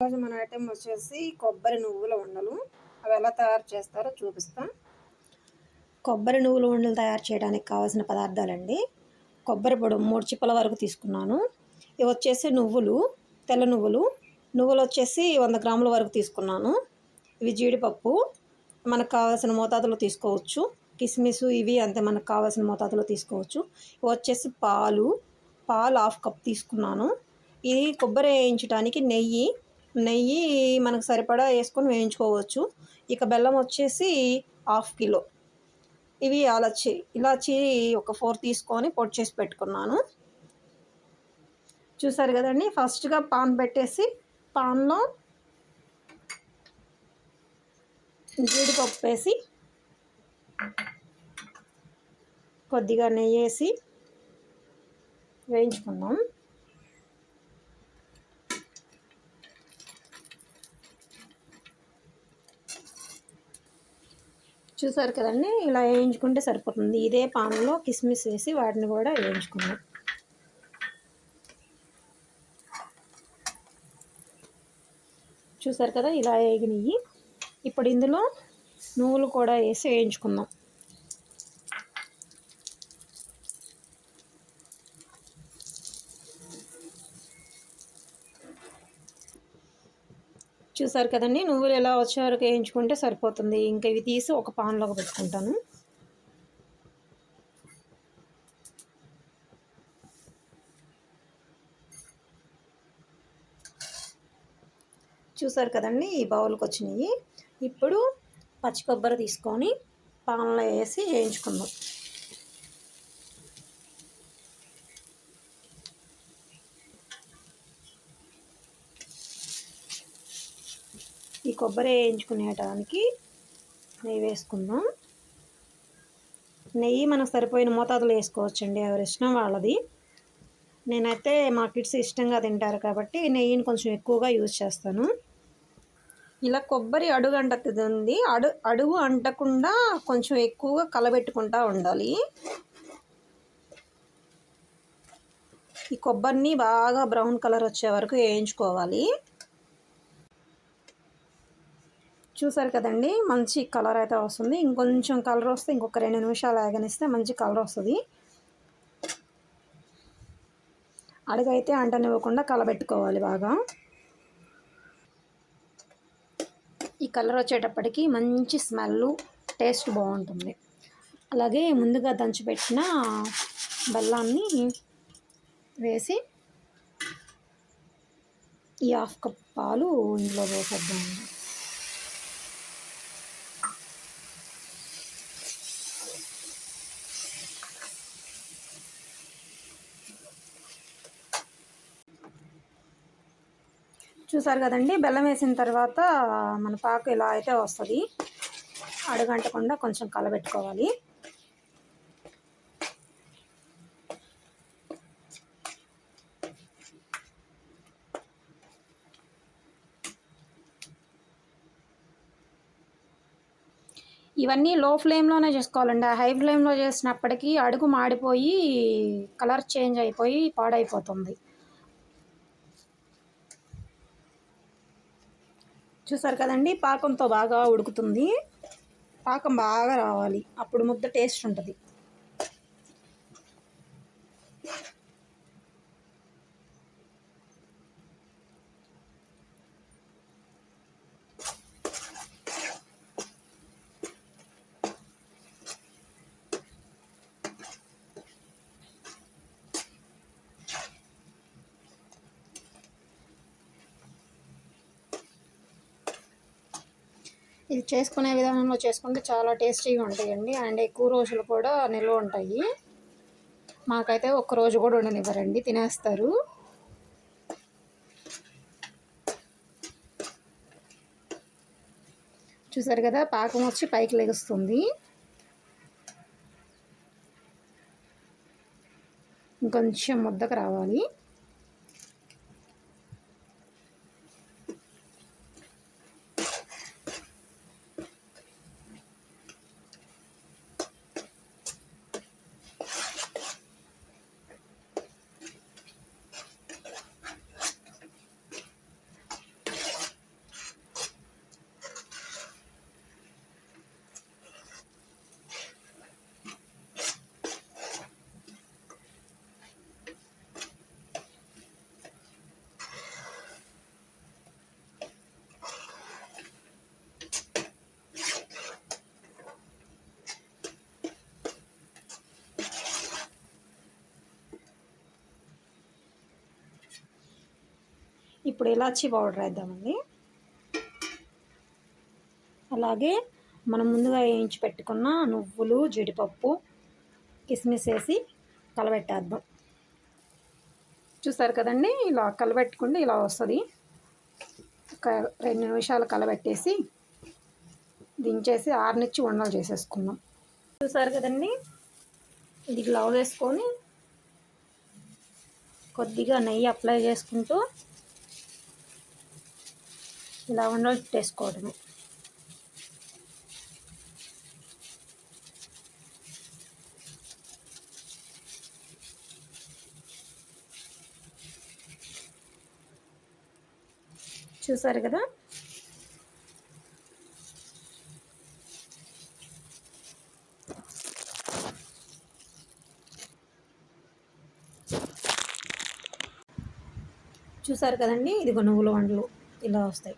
ఈరోజు మన ఐటెం వచ్చేసి కొబ్బరి నువ్వుల ఉండలు. అవి ఎలా తయారు చేస్తారో చూపిస్తాం. కొబ్బరి నువ్వుల ఉండలు తయారు చేయడానికి కావాల్సిన పదార్థాలండి. కొబ్బరి పొడి మూడు చిప్పల వరకు తీసుకున్నాను. ఇవి వచ్చేసి నువ్వులు తెల్ల నువ్వులు. నువ్వులు వచ్చేసి వంద గ్రాముల వరకు తీసుకున్నాను. ఇవి జీడిపప్పు. మనకు కావాల్సిన మోతాదులో తీసుకోవచ్చు. కిస్మిస్ ఇవి అంతే మనకు కావాల్సిన మోతాదులో తీసుకోవచ్చు. ఇవి వచ్చేసి పాలు. పాలు హాఫ్ కప్ తీసుకున్నాను. ఇది కొబ్బరి వేయించడానికి నెయ్యి నెయ్యి మనకు సరిపడా వేసుకొని వేయించుకోవచ్చు. ఇక బెల్లం వచ్చేసి హాఫ్ కిలో. ఇవి ఇలాచి ఇలాచి ఒక ఫోర్ తీసుకొని పొడి చేసి పెట్టుకున్నాను. చూసారు కదండి? ఫస్ట్గా పాన్ పెట్టేసి పాన్లో జీడిపప్పు వేసి కొద్దిగా నెయ్యి వేసి వేయించుకుందాం. చూసారు కదండి? ఇలా వేయించుకుంటే సరిపోతుంది. ఇదే పాన్లో కిస్మిస్ వేసి వాటిని కూడా వేయించుకున్నాం చూసారు కదా? ఇలా వేగినవి ఇప్పుడు ఇందులో నువ్వులు కూడా వేసి వేయించుకుందాం. చూసారు కదండి నువ్వులు ఎలా వచ్చే వరకు వేయించుకుంటే సరిపోతుంది. ఇంకా ఇవి తీసి ఒక పాన్లోకి పెట్టుకుంటాను. చూసారు కదండి ఈ బౌల్కి వచ్చినాయి. ఇప్పుడు పచ్చి కొబ్బరి తీసుకొని పాన్లో వేసి వేయించుకుందాం. కొబ్బరి వేయించుకునేటానికి నెయ్యి వేసుకుందాం. నెయ్యి మనకు సరిపోయిన మోతాదులో వేసుకోవచ్చండి ఎవరి ఇష్టం వాళ్ళది. నేనైతే మా కిడ్స్ ఇష్టంగా తింటారు కాబట్టి నెయ్యిని కొంచెం ఎక్కువగా యూజ్ చేస్తాను. ఇలా కొబ్బరి అడుగు అంటుంది అడు అడుగు అంటకుండా కొంచెం ఎక్కువగా కలబెట్టుకుంటూ ఉండాలి. ఈ కొబ్బరిని బాగా బ్రౌన్ కలర్ వచ్చే వరకు వేయించుకోవాలి. చూసారు కదండి మంచి కలర్ అయితే వస్తుంది. ఇంకొంచెం కలర్ వస్తే ఇంకొక రెండు నిమిషాలు ఆగనిస్తే మంచి కలర్ వస్తుంది. అడుగైతే అంటనివ్వకుండా కలబెట్టుకోవాలి బాగా. ఈ కలర్ వచ్చేటప్పటికి మంచి స్మెల్ టేస్ట్ బాగుంటుంది. అలాగే ముందుగా దంచిపెట్టిన బెల్లాన్ని వేసి ఈ హాఫ్ కప్ పాలు ఇందులో వేసేద్దామండి చూసారు కదండి బెల్లం వేసిన తర్వాత మన పాకు ఇలా అయితే వస్తుంది. అడుగంటకుండా కొంచెం కలబెట్టుకోవాలి. ఇవన్నీ లో ఫ్లేమ్లోనే చేసుకోవాలండి. హై ఫ్లేమ్లో చేసినప్పటికీ అడుగు మాడిపోయి కలర్ చేంజ్ అయిపోయి పాడైపోతుంది. చూసారు కదండి పాకంతో బాగా ఉడుకుతుంది. పాకం బాగా రావాలి. అప్పుడు ముద్ద టేస్ట్ ఉంటుంది. ఇది చేసుకునే విధానంలో చేసుకుంటే చాలా టేస్టీగా ఉంటాయండి. అండ్ ఎక్కువ రోజులు కూడా నిల్వ ఉంటాయి. మాకైతే ఒక్క రోజు కూడా ఉండనివ్వరండి. తినేస్తారు. చూసారు కదా పాకం వచ్చి పైకి లెగుస్తుంది. ఇంకొంచెం ముద్దకు రావాలి. ఇప్పుడు ఇలాచీ పౌడర్ వేద్దామండి. అలాగే మనం ముందుగా వేయించి పెట్టుకున్న నువ్వులు జీడిపప్పు కిస్మిస్ వేసి కలబెట్టేద్దాం. చూసారు కదండి? ఇలా కలబెట్టుకుంటే ఇలా వస్తుంది. ఒక రెండు నిమిషాలు కలబెట్టేసి దించేసి ఆరునిచ్చి వండలు చేసేసుకుందాం. చూసారు కదండి? ఇది గ్లవ్ వేసుకొని కొద్దిగా నెయ్యి అప్లై చేసుకుంటూ ఇలా ఉండలు చుట్టేసుకోవడమే చూసారు కదా? చూసారు కదండి? ఇది నువ్వుల వండలు ఇలా వస్తాయి.